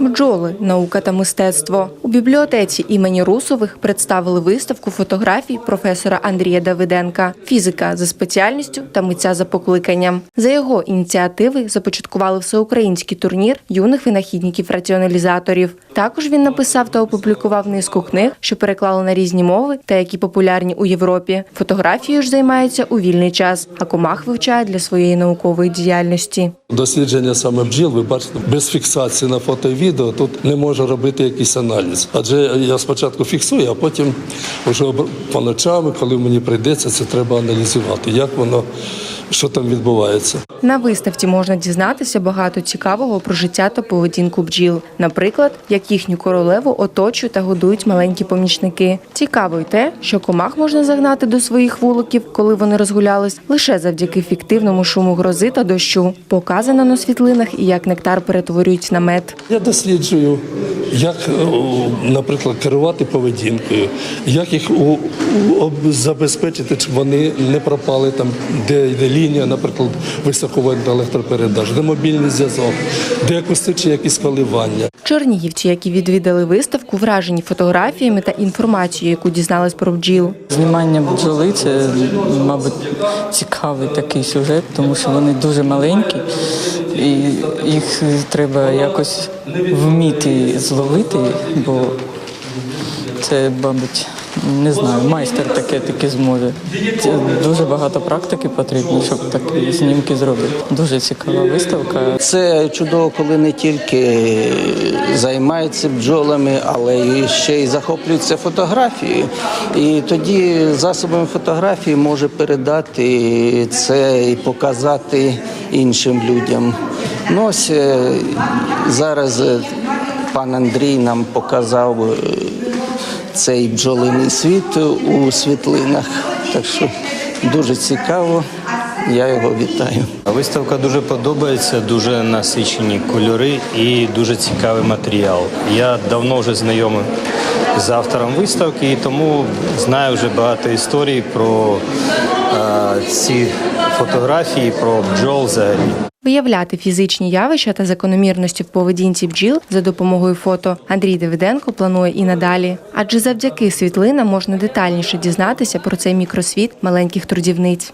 Бджоли, наука та мистецтво у бібліотеці імені Русових представили виставку фотографій професора Андрія Давиденка, фізика за спеціальністю та митця за покликанням. За його ініціативи започаткували всеукраїнський турнір юних винахідників-раціоналізаторів. Також він написав та опублікував низку книг, що переклали на різні мови та які популярні у Європі. Фотографією ж займається у вільний час, а комах вивчає для своєї наукової діяльності. Дослідження саме бджіл, ви бачите, без фіксації на фото і відео тут не можу робити якийсь аналіз. Адже я спочатку фіксую, а потім вже по ночам, коли мені прийдеться, це треба аналізувати, як воно, що там відбувається. На виставці можна дізнатися багато цікавого про життя та поведінку бджіл. Наприклад, як їхню королеву оточують та годують маленькі помічники. Цікаво й те, що комах можна загнати до своїх вуликів, коли вони розгулялись, лише завдяки фіктивному шуму грози та дощу. Показано на світлинах і як нектар перетворюють на мед. Я досліджую, як, наприклад, керувати поведінкою, як їх у- у- забезпечити, щоб вони не пропали там, де йде лінія, наприклад, високовольтна електропередач, де мобільний зв'язок, де акустичні якісь коливання. Чернігівці, які відвідали виставку, вражені фотографіями та інформацією, яку дізнались про бджіл. Знімання бджоли це, мабуть, цікавий такий сюжет, тому що вони дуже маленькі, і їх треба якось вміти зловити, бо це, мабуть, не знаю, майстер таке таки зможе. Дуже багато практики потрібно, щоб такі знімки зробити. Дуже цікава виставка. Це чудово, коли не тільки займаються бджолами, але і ще й захоплюються фотографією. І тоді засобами фотографії може передати це і показати іншим людям. Ну ось е, зараз е, пан Андрій нам показав е, цей бджолиний світ у світлинах. Так що дуже цікаво. Я його вітаю. Виставка дуже подобається, дуже насичені кольори і дуже цікавий матеріал. Я давно вже знайомий з автором виставки, і тому знаю вже багато історій про е, ці фотографії, про бджол взагалі. Виявляти фізичні явища та закономірності в поведінці бджіл за допомогою фото Андрій Давиденко планує і надалі. Адже завдяки світлинам можна детальніше дізнатися про цей мікросвіт маленьких трудівниць.